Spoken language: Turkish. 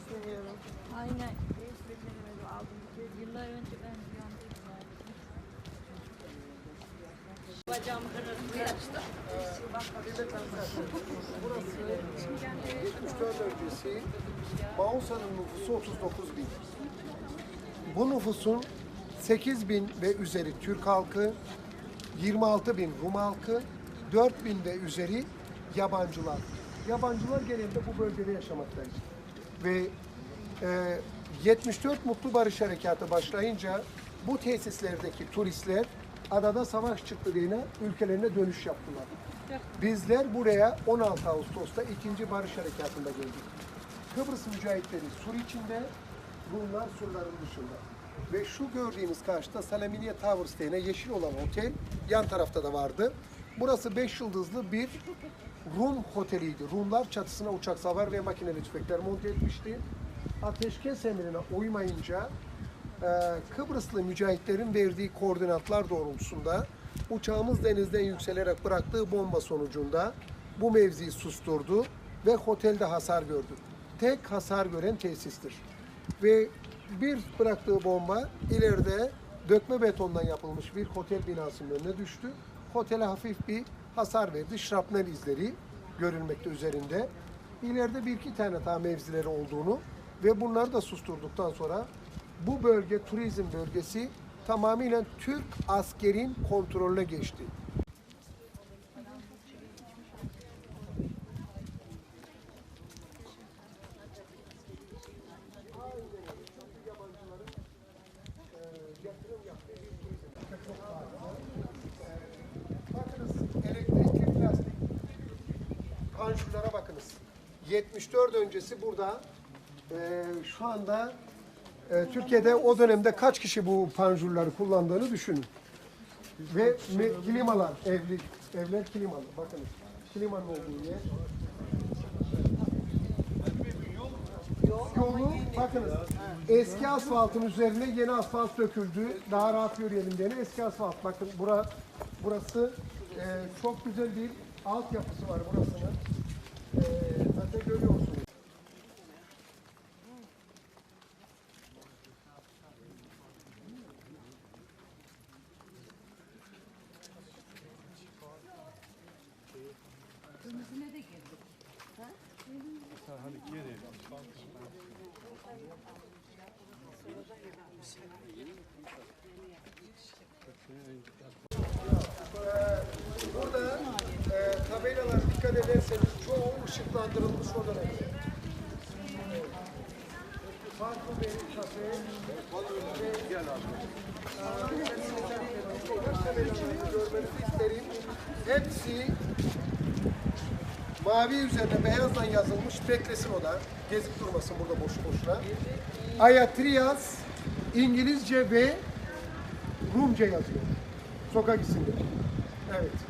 sesleniyorum. Aynen. Hiç beceremedim. Aldım. Yıllar önce ben kırarım. Yaşta. Burası 74 öncesi Mausa'nın nüfusu 39 bin. Bu nüfusun 8 bin ve üzeri Türk halkı, 26 bin Rum halkı, 4 bin ve üzeri yabancılar. Yabancılar genelde bu bölgede yaşamaktaydı. Ve e, 74 Mutlu Barış Harekatı başlayınca bu tesislerdeki turistler adada savaş çıktı diye ülkelerine dönüş yaptılar. Bizler buraya 16 Ağustos'ta 2. Barış Harekatı'nda geldik. Kıbrıs mücahitleri sur içinde, Rumlar surların dışında. Ve şu gördüğünüz karşıda Salaminiye Towers denen yeşil olan otel yan tarafta da vardı. Burası 5 yıldızlı bir Rum oteliydi. Rumlar çatısına uçak savar ve makineli tüfekler monte etmişti. Ateşkes emrine uymayınca e, Kıbrıslı mücahitlerin verdiği koordinatlar doğrultusunda uçağımız denizden yükselerek bıraktığı bomba sonucunda bu mevziyi susturdu ve otelde hasar gördü. Tek hasar gören tesistir. Ve bir bıraktığı bomba ileride dökme betondan yapılmış bir otel binasının önüne düştü. Otele hafif bir hasar verdi. Şrapnel izleri görülmekte üzerinde. İleride bir iki tane daha mevzileri olduğunu ve bunları da susturduktan sonra bu bölge turizm bölgesi tamamıyla Türk askerin kontrolüne geçti. Bakınız elektrikli plastik panjurlara bakınız. 74 öncesi burada e, şu anda e, Türkiye'de o dönemde kaç kişi bu panjurları kullandığını düşünün. Ve me- klimalar, evli, evler klimalı. Bakınız. Klimanın olduğu yer. Yolu bakınız. Eski asfaltın üzerine yeni asfalt döküldü. Daha rahat yürüyelim diye eski asfalt. Bakın bura, burası e, çok güzel bir altyapısı var burasının. Burada e, tabelalar dikkat ederseniz ışıklandırılmış o dönemde. Farklı bir kafe ve gel abi. Hepsi mavi üzerine beyazdan yazılmış beklesin o da. Gezip durmasın burada boşu boşuna. Ayatriyas İngilizce ve Rumca yazıyor. Sokak isimleri. Evet.